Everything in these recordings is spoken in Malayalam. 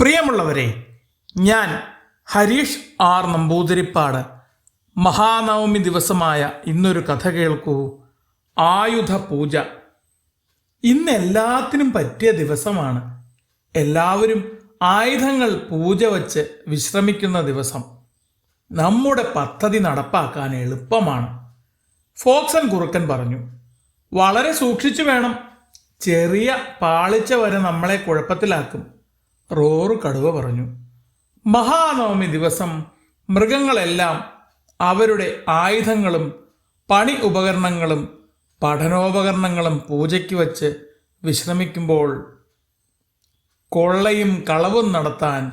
പ്രിയമുള്ളവരെ ഞാൻ ഹരീഷ് ആർ നമ്പൂതിരിപ്പാട്. മഹാനവമി ദിവസമായ ഇന്നൊരു കഥ കേൾക്കൂ. ആയുധ പൂജ ഇന്ന് എല്ലാത്തിനും പറ്റിയ ദിവസമാണ്. എല്ലാവരും ആയുധങ്ങൾ പൂജ വച്ച് വിശ്രമിക്കുന്ന ദിവസം. നമ്മുടെ പദ്ധതി നടപ്പാക്കാൻ എളുപ്പമാണ്. ഫോക്സൻ കുറുക്കൻ പറഞ്ഞു വളരെ സൂക്ഷിച്ചു വേണം. ചെറിയ പാളിച്ച വരെ നമ്മളെ കുഴപ്പത്തിലാക്കും. റോറ് കടുവ പറഞ്ഞു മഹാനവമി ദിവസം മൃഗങ്ങളെല്ലാം അവരുടെ ആയുധങ്ങളും പണി ഉപകരണങ്ങളും പഠനോപകരണങ്ങളും പൂജയ്ക്ക് വച്ച് വിശ്രമിക്കുമ്പോൾ കൊള്ളയും കളവും നടത്താൻ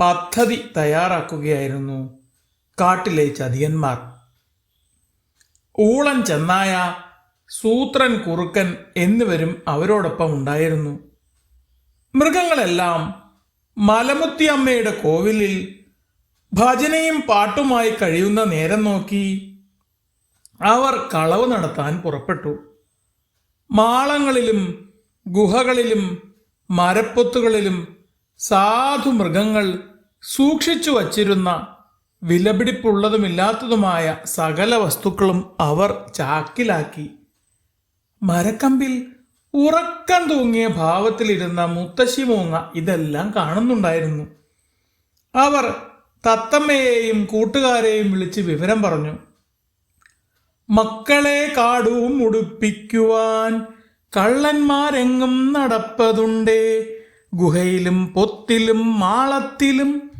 പദ്ധതി തയ്യാറാക്കുകയായിരുന്നു കാട്ടിലെ ചതിയന്മാർ ഊളൻ ചെന്നായ സൂത്രൻ കുറുക്കൻ എന്നിവരും അവരോടൊപ്പം ഉണ്ടായിരുന്നു. മൃഗങ്ങളെല്ലാം മലമുത്തിയമ്മയുടെ കോവിലിൽ ഭജനയും പാട്ടുമായി കഴിയുന്ന നേരം നോക്കി അവർ കളവ് നടത്താൻ പുറപ്പെട്ടു. മാളങ്ങളിലും ഗുഹകളിലും മരപ്പൊത്തുകളിലും സാധു മൃഗങ്ങൾ സൂക്ഷിച്ചു വച്ചിരുന്ന വിലപിടിപ്പുള്ളതുമില്ലാത്തതുമായ സകല വസ്തുക്കളും അവർ ചാക്കിലാക്കി. മരക്കമ്പിൽ ഉറക്കം തൂങ്ങിയ ഭാവത്തിലിരുന്ന മുത്തശ്ശി മൂങ്ങ ഇതെല്ലാം കാണുന്നുണ്ടായിരുന്നു. അവർ തത്തമ്മയെയും കൂട്ടുകാരെയും വിളിച്ച് വിവരം പറഞ്ഞു. മക്കളെ കാടും ഉടുപ്പിക്കുവാൻ കള്ളന്മാരെങ്ങും നടപ്പതുണ്ടേ. ഗുഹയിലും പൊത്തിലും മാളത്തിലും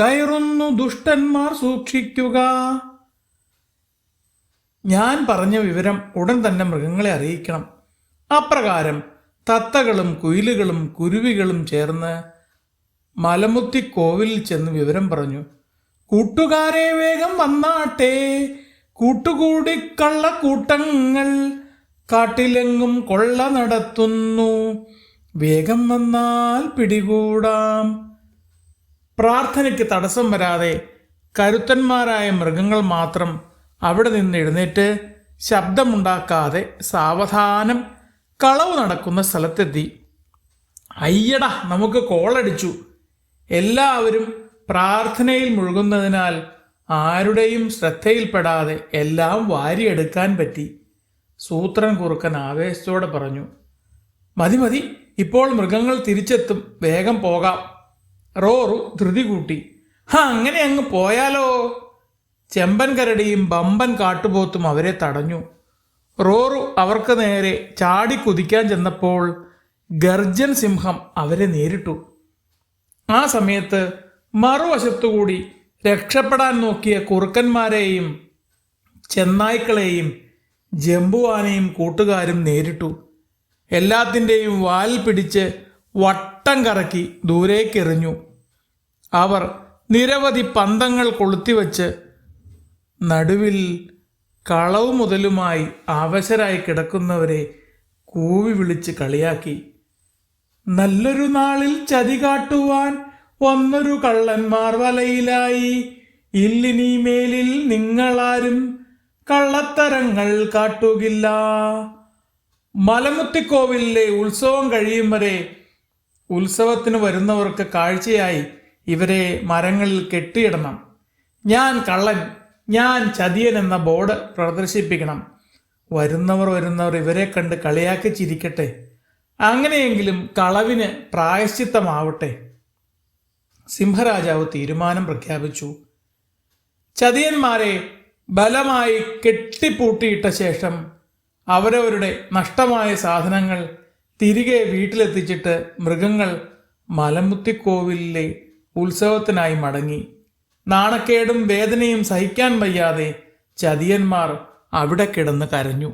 കയറുന്നു ദുഷ്ടന്മാർ സൂക്ഷിക്കുക. ഞാൻ പറഞ്ഞ വിവരം ഉടൻ തന്നെ മൃഗങ്ങളെ അറിയിക്കണം. അപ്രകാരം തത്തകളും കുയിലുകളും കുരുവികളും ചേർന്ന് മലമുത്തി കോവിലിൽ ചെന്ന് വിവരം പറഞ്ഞു. കൂട്ടുകാരെ വേഗം വന്നാട്ടെ. കൂട്ടുകൂടിക്കള്ള കൂട്ടങ്ങൾ കാട്ടിലെങ്ങും കൊള്ള നടത്തുന്നു. വേഗം വന്നാൽ പിടികൂടാം. പ്രാർത്ഥനയ്ക്ക് തടസ്സം വരാതെ കരുത്തന്മാരായ മൃഗങ്ങൾ മാത്രം അവിടെ നിന്ന് എഴുന്നേറ്റ് ശബ്ദമുണ്ടാക്കാതെ സാവധാനം കളവ് നടക്കുന്ന സ്ഥലത്തെത്തി. അയ്യട നമുക്ക് കോളടിച്ചു. എല്ലാവരും പ്രാർത്ഥനയിൽ മുഴുകുന്നതിനാൽ ആരുടെയും ശ്രദ്ധയിൽപ്പെടാതെ എല്ലാം വാരിയെടുക്കാൻ പറ്റി. സൂത്രൻ കുറുക്കൻ ആവേശത്തോടെ പറഞ്ഞു മതി മതി ഇപ്പോൾ മൃഗങ്ങൾ തിരിച്ചെത്തും വേഗം പോകാം. റോറു ധൃതി കൂട്ടി ഹാ അങ്ങനെ അങ്ങ് പോയാലോ? ചെമ്പൻ കരടിയും ബമ്പൻ കാട്ടുപോത്തും അവരെ തടഞ്ഞു. റോറു അവർക്ക് നേരെ ചാടി കുതിക്കാൻ ചെന്നപ്പോൾ ഗർജൻ സിംഹം അവരെ നേരിട്ടു. ആ സമയത്ത് മറുവശത്തുകൂടി രക്ഷപ്പെടാൻ നോക്കിയ കുറുക്കന്മാരെയും ചെന്നായ്ക്കളെയും ജമ്പുവാനെയും കൂട്ടുകാരും നേരിട്ടു. എല്ലാത്തിന്റെയും വാൽ പിടിച്ച് വട്ടം കറക്കി ദൂരേക്കെറിഞ്ഞു. അവർ നിരവധി പന്തങ്ങൾ കൊളുത്തിവച്ച് നടുവിൽ കളവ് മുതലുമായി അവശരായി കിടക്കുന്നവരെ കൂവി വിളിച്ച് കളിയാക്കി. നല്ലൊരു നാളിൽ ചതി കാട്ടുവാൻ വന്നൊരു കള്ളന്മാർ വലയിലായി. ഇല്ലിനി മേലിൽ നിങ്ങളാരും കള്ളത്തരങ്ങൾ കാട്ടുകില്ല. മലമുത്തിക്കോവിലെ ഉത്സവം കഴിയും വരെ ഉത്സവത്തിന് വരുന്നവർക്ക് കാഴ്ചയായി ഇവരെ മരങ്ങളിൽ കെട്ടിയിടണം. ഞാൻ കള്ളൻ. ഞാൻ ചതിയൻ എന്ന ബോർഡ് പ്രദർശിപ്പിക്കണം. വരുന്നവർ വരുന്നവർ ഇവരെ കണ്ട് കളിയാക്കി ചിരിക്കട്ടെ. അങ്ങനെയെങ്കിലും കളവിന് പ്രായശ്ചിത്തമാവട്ടെ. സിംഹരാജാവ് തീരുമാനം പ്രഖ്യാപിച്ചു. ചതിയന്മാരെ ബലമായി കെട്ടിപ്പൂട്ടിയിട്ട ശേഷം അവരവരുടെ നഷ്ടമായ സാധനങ്ങൾ തിരികെ വീട്ടിലെത്തിച്ചിട്ട് മൃഗങ്ങൾ മലമുത്തിക്കോവിലിലെ ഉത്സവത്തിനായി മടങ്ങി. നാണക്കേടും വേദനയും സഹിക്കാൻ വയ്യാതെ ചതിയന്മാർ അവിടെ കിടന്ന് കരഞ്ഞു.